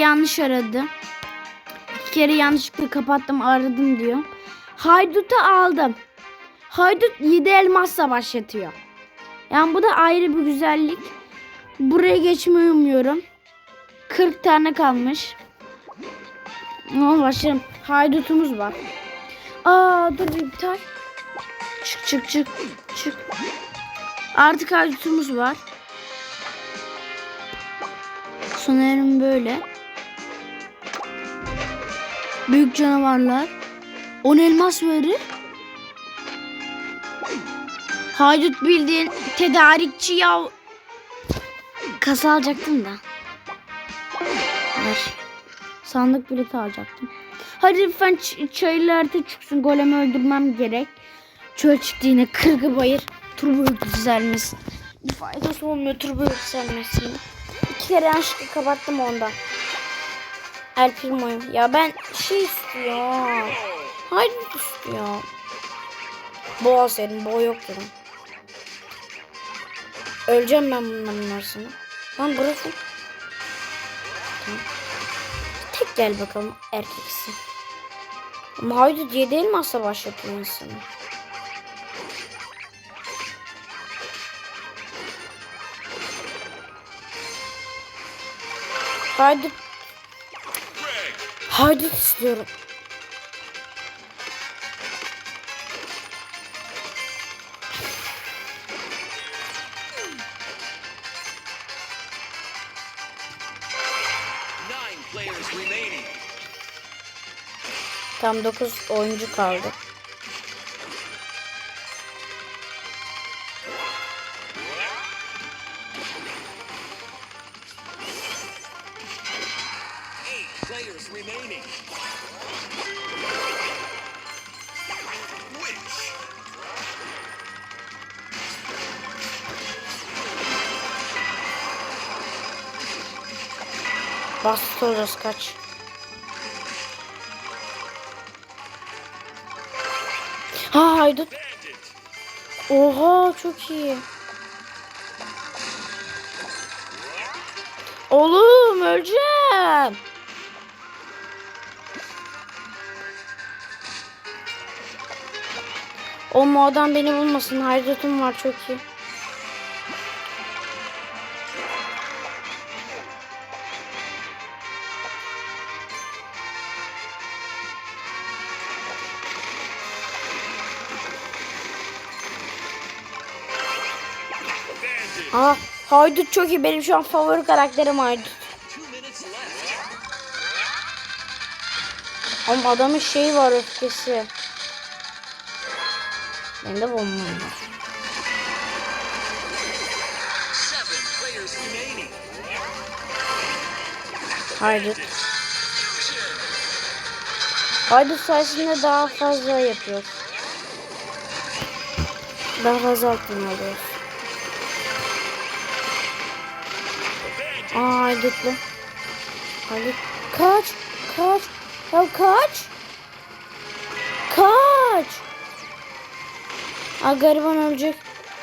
yanlış aradı. İki kere yanlışlıkla kapattım aradım diyor. Haydut'u aldım. Haydut 7 elmasla başlatıyor. Yani bu da ayrı bir güzellik. Buraya geçmeyi umuyorum. 40 tane kalmış. Ama başlayalım. Haydutumuz var. Aa dur iptal. Çık çık çık çık. Artık haydutumuz var. Sanırım böyle. Büyük canavarlar. 10 elmas verir. Haydut bildiğin tedarikçi ya. Kasa alacaktım da. Ver. Sandık bileti alacaktım. Hadi lütfen ç- çayırlarda çıksın. Golemi öldürmem gerek. Çöl çıktı kırgı bayır. Turbo yükselmesi. Bir faydası olmuyor turbo yükselmesinin. İki kere yanlışlıkla kapattım ondan. El Primo'yu. Ya ben şey istiyorum. Hayır istiyor. Boğa senin. Boğa yok dedim. Öleceğim ben bunların arasında. Lan bırakın. Tamam. Tek gel bakalım erkeksi. Ama haydi diye değil mi asla başlatıyor insanı? Haydi. Haydi istiyorum. Tam 9 oyuncu kaldı. Basit olacağız kaç. Ha haydut. Oha çok iyi. Oğlum öleceğim. O adam beni bulmasın. Haydutum var çok iyi. Aa, haydut çok iyi. Benim şu an favori karakterim haydut. Ama adamın şeyi var öfkesi. Benim de bombam var. Haydut. Haydut sayesinde daha fazla yapıyor. Daha fazla altın alıyoruz. Aa haydutlu. Haydut. Kaç. Kaç. Ya kaç. Kaç. Aa gariban ölecek.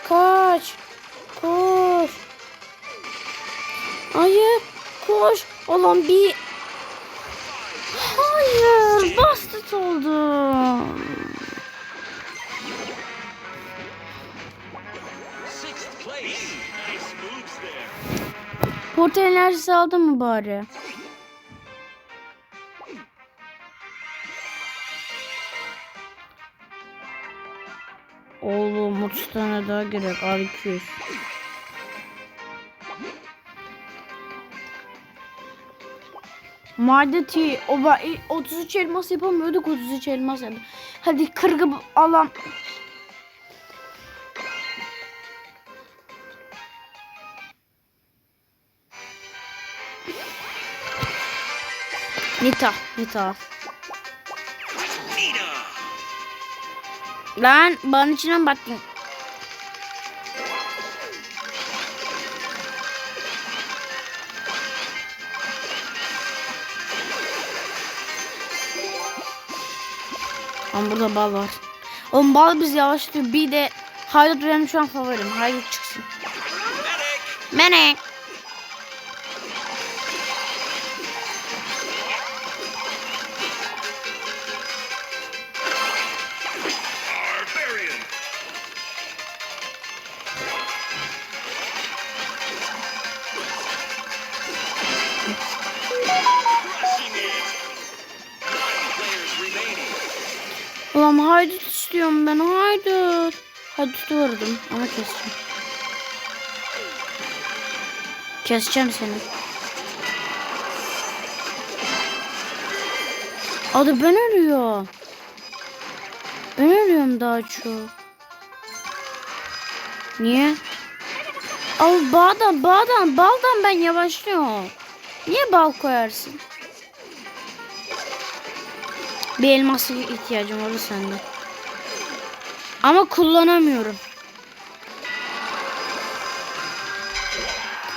Kaç. Koş. Hayır. Koş. Olan bir... Hayır. Bastıt oldum. Portal enerjisi aldın mı bari? Oğlum 30 tane daha gerek. Al 200. Madeti o ba- 33 elmas yapamıyorduk 33 elmas yap. Hadi kırgı alan Nita, Nita. Lan bana içine mi baktın? Ama burada bal var. Oğlum bal biz yavaşlıyor. Bir de Haydut benim şu an favorim. Haydut çıksın. Medic. Menek. Haydutu vurdum ama keseceğim. Keseceğim seni. Adı ben ölüyor. Ben ölüyorum daha çok. Niye? Al bağdan bağdan baldan ben yavaşlıyorum. Niye bal koyarsın? Bir elması ihtiyacım var sende. Ama kullanamıyorum.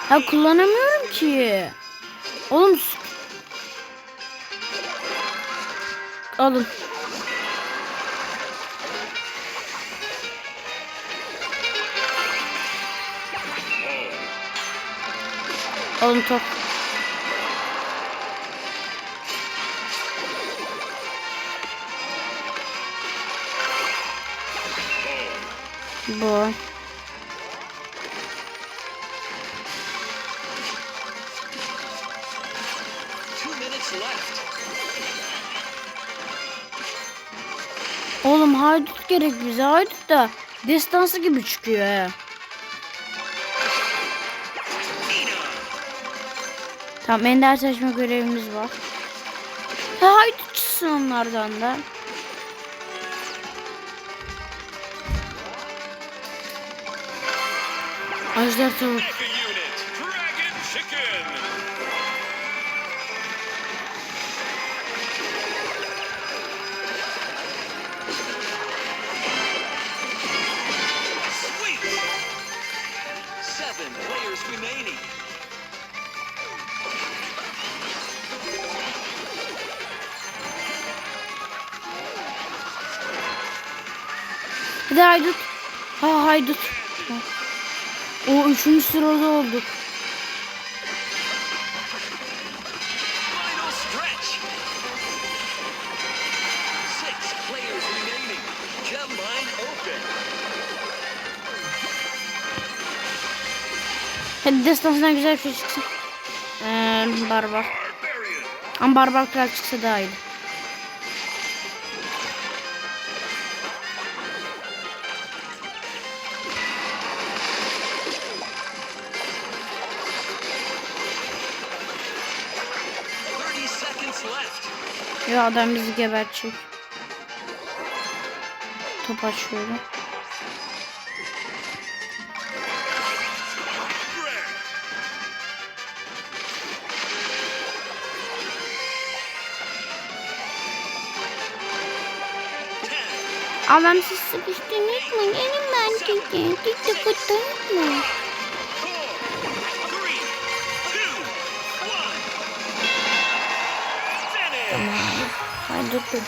Ha kullanamıyorum ki. Oğlum Alın. Alın top. Bu. Oğlum haydut gerek bize. Haydut da destansı gibi çıkıyor he. Tamam ender seçme görevimiz var. Ha haydut çıksın onlardan da. Ajder tavuk. Seven players remaining. Bir haydut. Ha haydut. Ha. O üçüncü sırada olduk. Hadi destansından güzel bir şey çıksın. Ee, barbar. Ama barbar kral çıksa daha iyi. Ya adam bizi gebertecek. Top açıyorum. Adam siz sıkıştınız mı? Gelin ben çekeyim. Dik dik kurtarız mı? Four, three, two, one. Finish. Haydi dur.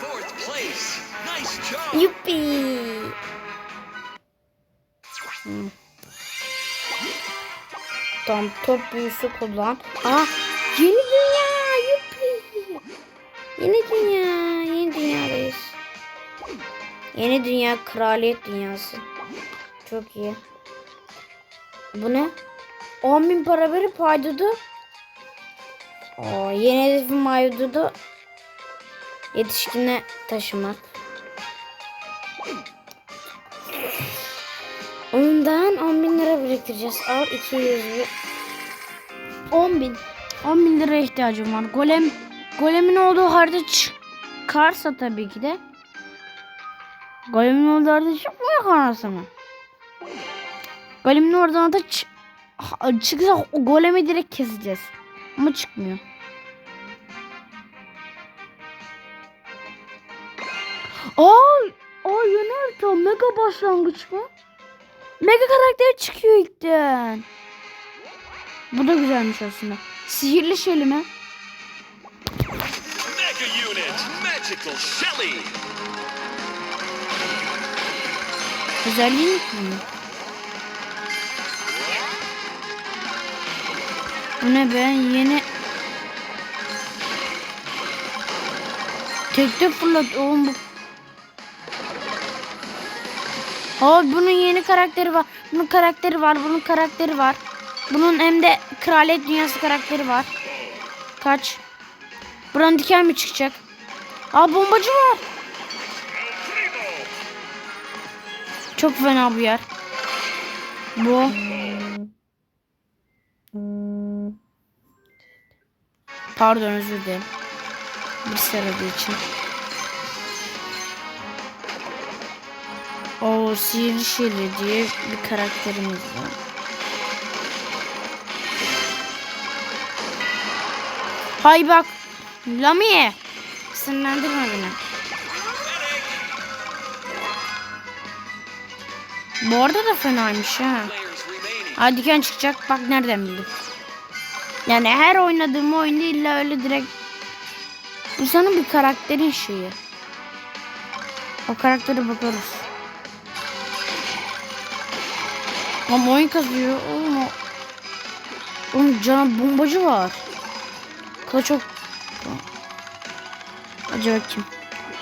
Fourth place. Nice job. Yuppi. Hmm. Tamam top büyüsü kullan. Aa yeni. Yeni dünya yeni dünyadayız. Yeni dünya kraliyet dünyası. Çok iyi. Bu ne? 10 bin para verip haydudu. Oo, yeni hedefim haydudu. Yetişkine taşımak. Ondan 10 bin lira biriktireceğiz. Al 200 bin. 10 bin. 10 bin lira ihtiyacım var. Golem golemin olduğu harita çıkarsa tabii ki de. Golemin olduğu harita çıkmıyor kanası mı? Golemin oradan da ç- ha- çıksa golemi direkt keseceğiz. Ama çıkmıyor. Ay, ay yeni harita mega başlangıç mı? Mega karakter çıkıyor ilkten. Bu da güzelmiş aslında. Sihirli şeli mi? Unit. Magical Shelly. Bu ne be? Yeni... Tekte fırlat oğlum bu. Aa bunun yeni karakteri var. Bunun karakteri var. Bunun karakteri var. Bunun hem de kraliyet dünyası karakteri var. Kaç. Buranın diken mi çıkacak? Aa bombacı var. Çok fena bir yer. Bu. Pardon özür dilerim. Bir saradığı için. O sihirli şehri diye bir karakterimiz var. Hay bak. Lami. Sinirlendirme beni. Bu arada da fenaymış ha. Hadi diken çıkacak. Bak nereden bildim. Yani her oynadığım oyunda illa öyle direkt bu senin bir karakterin şeyi. O karaktere bakarız. Ama oyun kazıyor. Oğlum o... Oğlum can bombacı var. Kılıç çok... Acaba kim?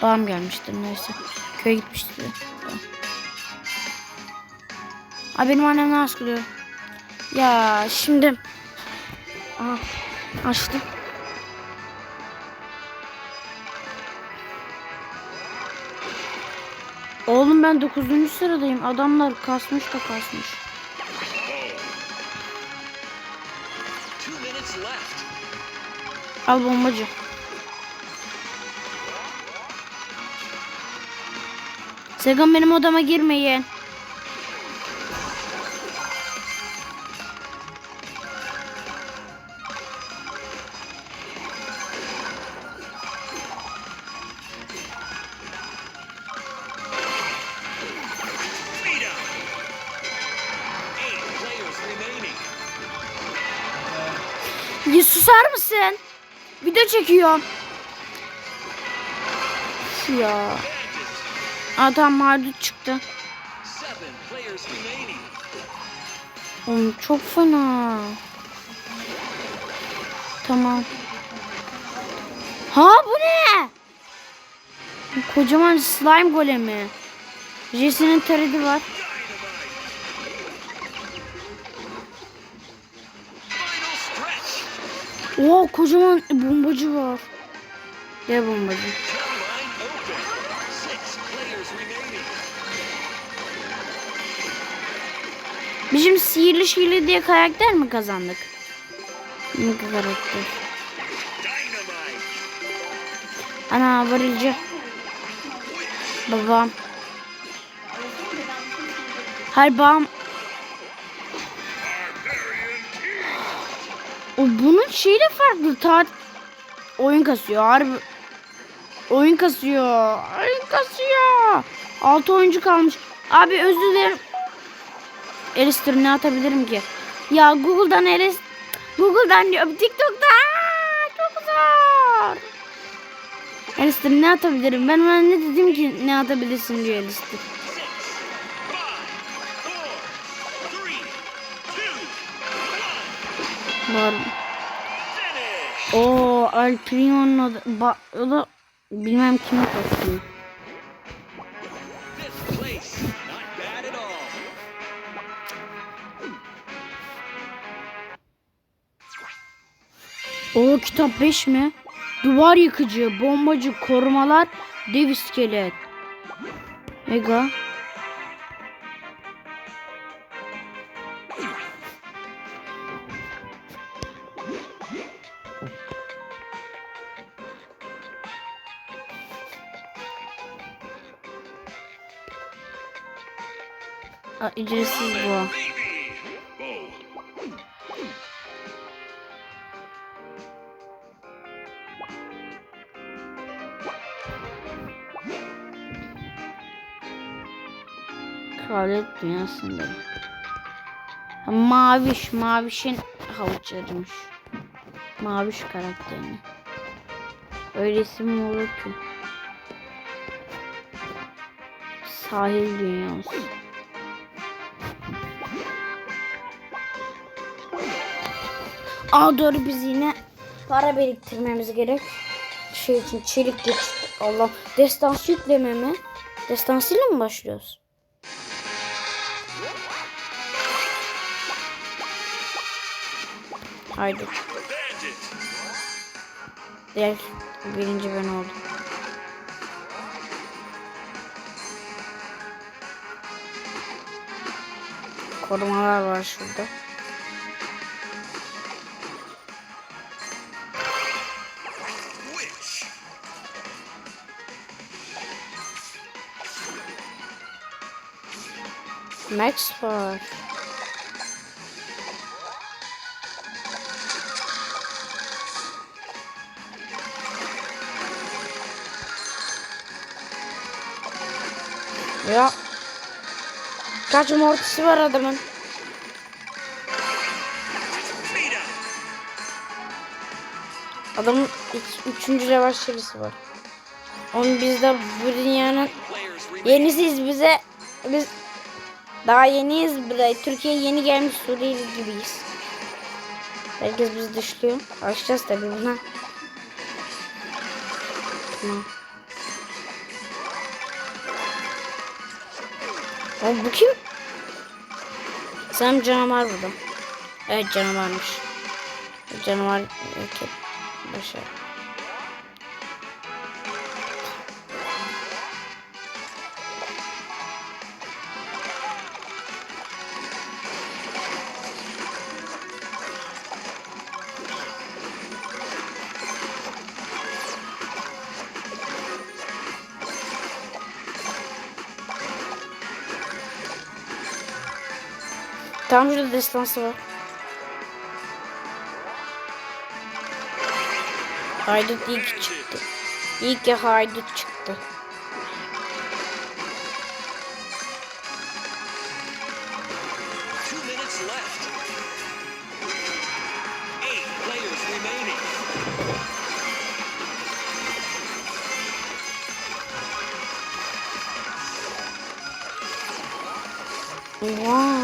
Babam gelmiştir neyse. Köye gitmiştir. Abi benim annem ne askılıyor? Ya şimdi... Aa, açtım. Oğlum ben 9. sıradayım. Adamlar kasmış da kasmış. Al bombacı. Sakın benim odama girmeyin. Ya susar mısın? Video çekiyorum. Ya. Adam mağdur çıktı. Oğlum çok fena. Tamam. Ha bu ne? Kocaman slime golemi. Jesse'nin teridi var. Oo kocaman bombacı var. Gel bombacı. Bizim sihirli şiirli diye karakter mi kazandık? Ne karakter? Ana varıcı. Babam. Hayır babam. O bunun şeyi de farklı. Ta oyun kasıyor. Harbi. Oyun kasıyor. Oyun kasıyor. 6 oyuncu kalmış. Abi özür dilerim. Alistair ne atabilirim ki? Ya Google'dan Alice Google'dan diyorum. TikTok'tan. Çok zor. Alistair ne atabilirim? Ben ona ne dedim ki ne atabilirsin diyor Alistair. Var. Oo o da bilmem kimi koşuyor. O kitap 5 mi? Duvar yıkıcı, bombacı, korumalar, dev iskelet. Ega. Aa, ücretsiz bu. Kraliyet dünyasında. Maviş, Maviş'in havuçlarıymış. Maviş karakterini. Öyle isim mi olur ki? Sahil dünyası. Aa doğru biz yine para biriktirmemiz gerek. Şey için çelik geçit. Allah. Destansı yükleme mi? Destansıyla mı başlıyoruz? Haydi. Diğer birinci ben oldum. Korumalar var şurada. Max var. Ya. Kaç mortisi var adamın? Adamın üç, üçüncü level serisi var. Onun bizde remaining. yenisiyiz bize. Biz daha yeniyiz bile. Türkiye yeni gelmiş Suriyeli gibiyiz. Herkes bizi dışlıyor. Alışacağız tabii buna. Tamam. Oğlum bu kim? Sen canavar burada. Evet canavarmış. Canavar erkek. Başa. Tam şurada destansı var. Haydut ilk çıktı. İlk ya haydut çıktı. Two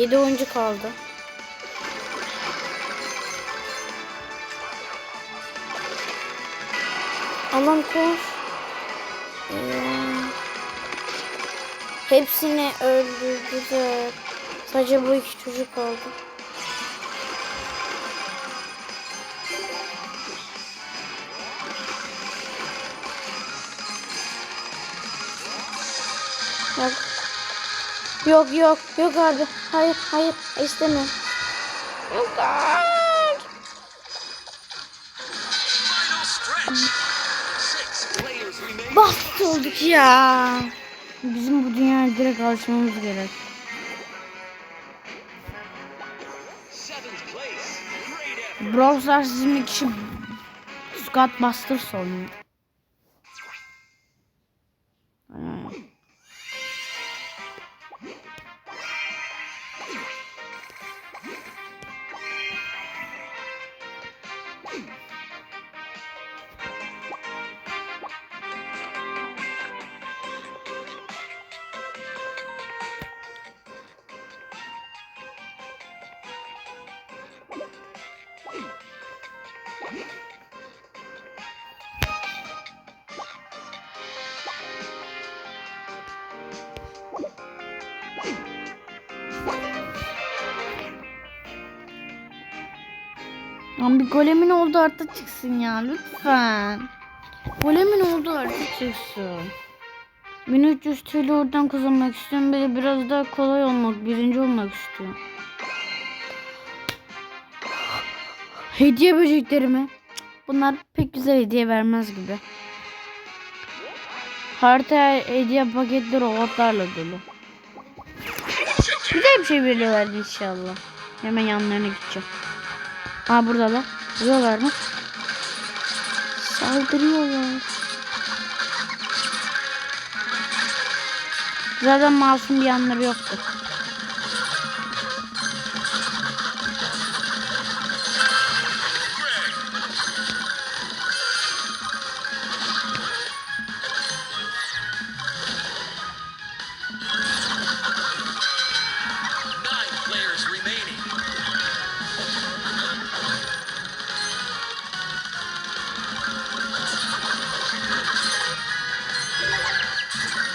7 oyuncu kaldı. Alan koş. Ee, hepsini öldürdüler. Sadece bu iki çocuk kaldı. Yok. Yok yok yok abi. Hayır hayır istemiyorum. Yok abi. Olduk ya. Bizim bu dünyaya direkt alışmamız gerek. Brawl Stars bizim kişi Scott Busters oynuyor. Lan bir golemin oldu artık çıksın ya lütfen. Golemin oldu artık çıksın. 1300 TL oradan kazanmak istiyorum. De biraz daha kolay olmak, birinci olmak istiyorum. Hediye böcekleri mi? Cık, Bunlar pek güzel hediye vermez gibi. Harita hediye paketli robotlarla dolu. Güzel bir şey veriyorlar inşallah. Hemen yanlarına gideceğim. Aa buradalar. Vuruyorlar mı? Saldırıyorlar. Zaten masum bir yanları yoktu.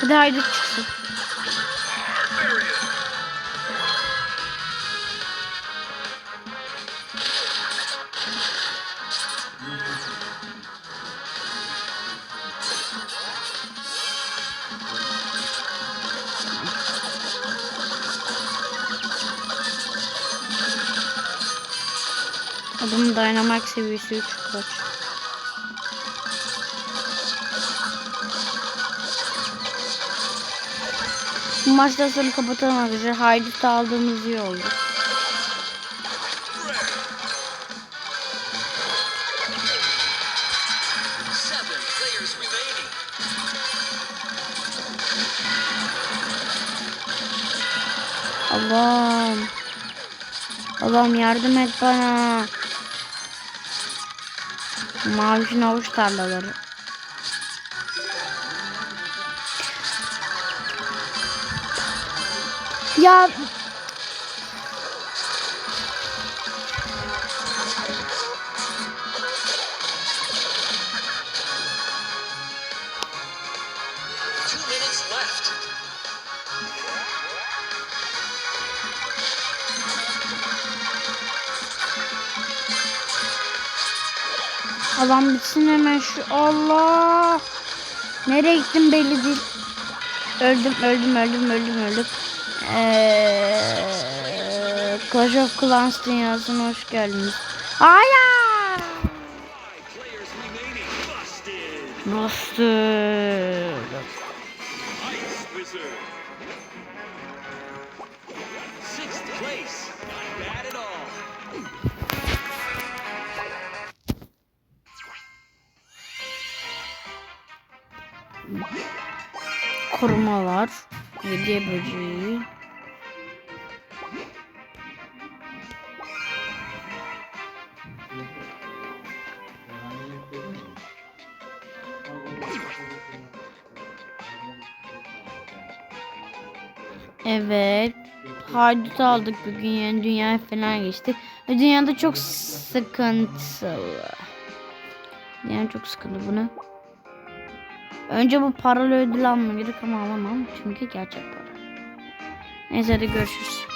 Hadi haydut çıksın. Adamın Dynamax seviyesi 3 kaç. Bu maçtan sonra kapatalım arkadaşlar. Haydut aldığımız iyi oldu. Allah'ım. Allah'ım yardım et bana. Mavişin avuç tarlaları. Ya. Allah'ım bitsin hemen şu Allah. Nereye gittim belli değil. Öldüm öldüm öldüm öldüm öldüm. Eee Clash of Clans dünyasına hoş geldiniz. Hayır. Busted. Bastır. Ice Wizard. Evet. Haydut aldık bugün yeni dünyaya falan geçtik. Ve dünyada çok sıkıntılı. Yani çok sıkıntı bunu. Önce bu paralı ödül almam gerek ama alamam. Çünkü gerçek para. Neyse hadi görüşürüz.